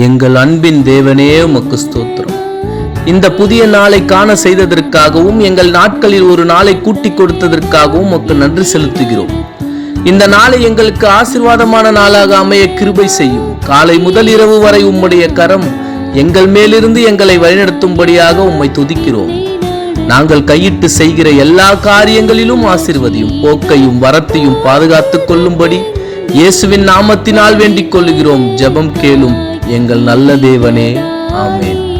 எங்கள் அன்பின் தேவனே உமக்கு ஸ்தோத்திரம். இந்த புதிய நாளை காண செய்ததற்காகவும் எங்கள் நாட்களில் ஒரு நாளை கூட்டி கொடுத்ததற்காகவும் உமக்கு நன்றி செலுத்துகிறோம். இந்த நாளை எங்களுக்கு ஆசீர்வாதமான நாளாக அமைய கிருபை செய்யும். காலை முதல் இரவு வரை உம்முடைய கரம் எங்கள் மேலிருந்து எங்களை வழிநடத்தும்படியாக உம்மை துதிக்கிறோம். நாங்கள் கையிட்டு செய்கிற எல்லா காரியங்களிலும் ஆசிர்வதியும் போக்கையும் வரத்தையும் பாதுகாத்துக் கொள்ளும்படி இயேசுவின் நாமத்தினால் வேண்டிக் கொள்ளுகிறோம். ஜெபம் கேளும். எங்கள் நல்ல தேவனே. ஆமேன்.